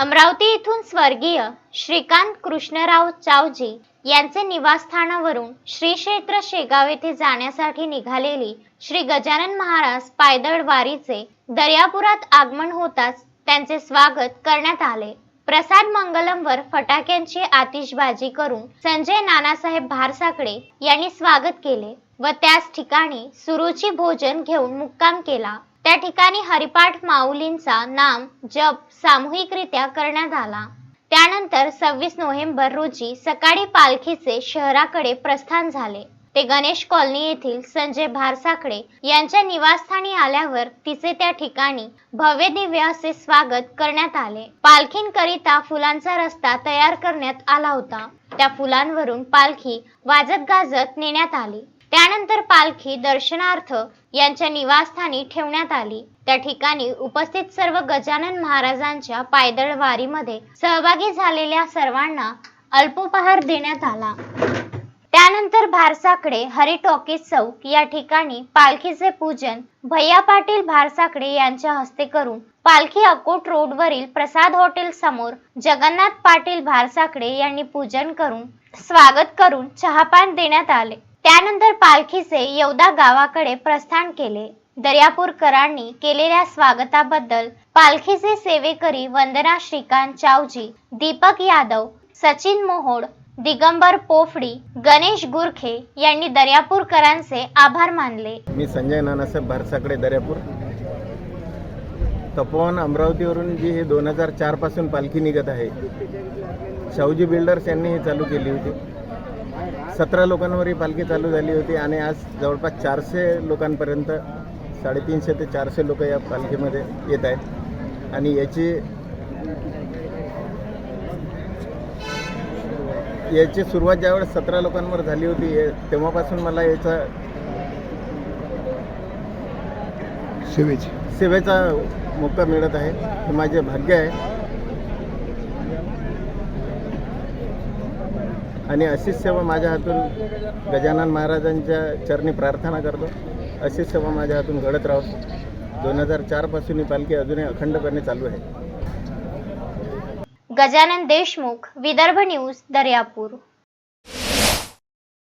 अमरावती येथून स्वर्गीय श्रीकांत कृष्णराव चावजी यांचे निवासस्थानावरून श्री क्षेत्र शेगाव येथे जाण्यासाठी निघालेली श्री गजानन महाराज पायदळ वारीचे दर्यापुरात आगमन होताच त्यांचे स्वागत करण्यात आले. प्रसाद मंगलमवर फटाक्यांची आतिषबाजी करून संजय नानासाहेब भारसाकडे यांनी स्वागत केले व त्याच ठिकाणी सुरुची भोजन घेऊन मुक्काम केला. त्या ठिकाणी हरिपाठ माऊलींचा नाम जप सामूहिकरित्या करण्यात आला. त्यानंतर सव्वीस नोव्हेंबर रोजी सकाळी पालखीचे शहराकडे प्रस्थान झाले. ते गणेश कॉलनी येथील संजय भारसाकडे यांच्या निवासस्थानी आल्यावर तिचे त्या ठिकाणी भव्य दिव्य असे स्वागत करण्यात आले. पालखींकरिता फुलांचा रस्ता तयार करण्यात आला होता. त्या फुलांवरून पालखी वाजत गाजत नेण्यात आली. त्यानंतर पालखी दर्शनार्थ यांच्या निवासस्थानी ठेवण्यात आली. त्या ठिकाणी उपस्थित सर्व गजानन महाराजांच्या पायदळ वारीमध्ये सहभागी झालेल्या सर्वांना अल्पोपहार देण्यात आला. त्यानंतर भारसाकडे हरी टॉकीज चौक या ठिकाणी पालखीचे पूजन भैया पाटील भारसाकडे यांच्या हस्ते करून पालखी अकोट रोडवरील प्रसाद हॉटेल समोर जगन्नाथ पाटील भारसाकडे यांनी पूजन करून स्वागत करून चहापान देण्यात आले. त्यानंतर पालखीचे येवदा गावाकडे प्रस्थान केले. दर्यापूरकरांनी केलेल्या स्वागताबद्दल पालखीचे सेवेकरी वंदना श्रीकांत चावजी दीपक यादव सचिन मोहोड दिगंबर पोफडी गणेश गुरखे यांनी दर्यापूरकरांचे आभार मानले. मी संजय नानासाहेब भारसाकडे दर्यापूर. तपोवन अमरावतीवरून जी हे दोन हजार चारपासून पालखी निघत आहे शाहूजी बिल्डर्स यांनी हे चालू केली होती. सतरा लोकांवर ही पालखी चालू झाली होती आणि आज जवळपास चारशे लोकांपर्यंत साडेतीनशे ते चारशे लोक या पालखीमध्ये येत आहेत. आणि याची याची सुरुवात ज्यावेळेस सतरा लोकांवर झाली होती तेव्हापासून मला याचा सेवेची सेवेचा मोका मिळत आहे. हे माझे भाग्य आहे. आणि अशीच सेवा माझ्या हातून गजानन महाराजांच्या चरणी प्रार्थना करतो. अशीच सेवा माझ्या हातून घडत राहतो दोन हजार चारपासून ही पालखी अजूनही अखंडपणे चालू आहे. गजानन देशमुख विदर्भ न्यूज दर्यापूर.